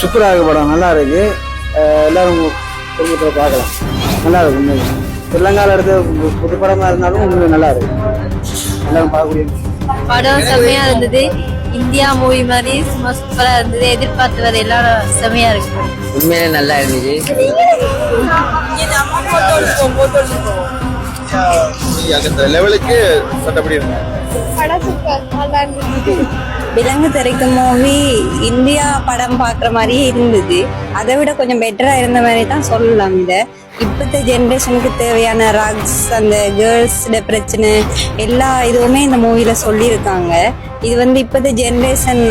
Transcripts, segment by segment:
சூப்பராக இருக்கு படம் நல்லா இருக்கு எல்லாரும் குடும்பத்தில் பார்க்கலாம். நல்லா இருக்கு உண்மையிலே. ஸ்ரீலங்காவில் எடுத்த புது படமாக இருந்தாலும் உண்மையிலே நல்லா இருக்கு எல்லாரும் பார்க்கக்கூடிய படம் செம்மையா இருந்தது. இந்தியா மூவி மாதிரி சும்மா சூப்பரா இருந்தது. எதிர்பார்த்து வர எல்லாரும் செம்மையா இருக்கு. உண்மையிலே நல்லா இருந்துச்சு லெவலுக்கு சட்டப்படி இருக்கு. விலங்கு தெரிக்கும் மூவி படம் பார்க்குற மாதிரியே இருந்தது. அதை விட கொஞ்சம் பெட்டரா இருந்த மாதிரி தான் சொல்லலாம் இதை. இப்பத்த ஜென்ரேஷனுக்கு தேவையான ரக்ஸ் அந்த கேர்ள்ஸோட பிரச்சனை எல்லா இதுவுமே இந்த மூவில சொல்லியிருக்காங்க. இது வந்து இப்பத்த ஜென்ரேஷன்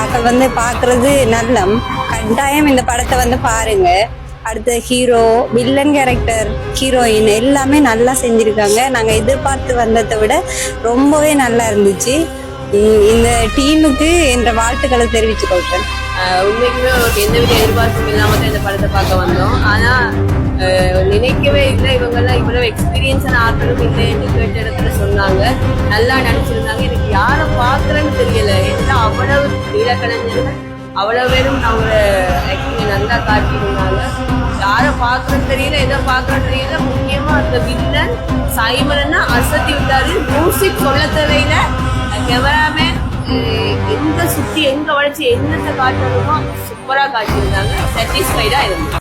ஆக்கள் வந்து பார்க்குறது நல்லம். கட்டாயம் இந்த படத்தை வந்து பாருங்க. அடுத்த ஹீரோ வில்லன் கேரக்டர் ஹீரோயின் எல்லாமே நல்லா செஞ்சிருக்காங்க. நாங்கள் எதிர்பார்த்து வந்ததை விட ரொம்பவே நல்லா இருந்துச்சு. இந்த டீமுக்கு என்ற வாழ்த்துக்களை தெரிவிச்சுக்கொள்கிறேன். ஆஹ் உண்மைக்குமே அவருக்கு எந்தவித எதிர்பார்ப்பும் இல்லாம தான் இந்த படத்தை பார்க்க வந்தோம். ஆனா நினைக்கவே இல்லை. இவங்கெல்லாம் இவ்வளவு எக்ஸ்பீரியன்ஸான ஆட்களும் இல்லைன்னு கேட்ட இடத்துல சொன்னாங்க. நல்லா நடிச்சிருந்தாங்க. எனக்கு யாரை பார்க்கறேன்னு தெரியல. எல்லாம் அவ்வளவு வீரக்கலைஞர்கள் அவ்வளவு பேரும் அவங்க ஆக்டிங் நல்லா காட்டியிருந்தாங்க. யாரை பார்க்கறேன்னு தெரியல. எதை பார்க்கறேன்னு தெரியல. முக்கியமா அந்த வில்லன் சைமரன்னா அசத்தி விட்டாரு. மியூசிக் சொல்ல தேவையில்ல கேமராமேன் எங்க வளர்ச்சி எந்தெந்த வளைச்சு என்னத்தை காட்டணுமோ சூப்பரா காட்டியிருந்தாங்க சாட்டிஸ்ஃபைடாக இருந்தாங்க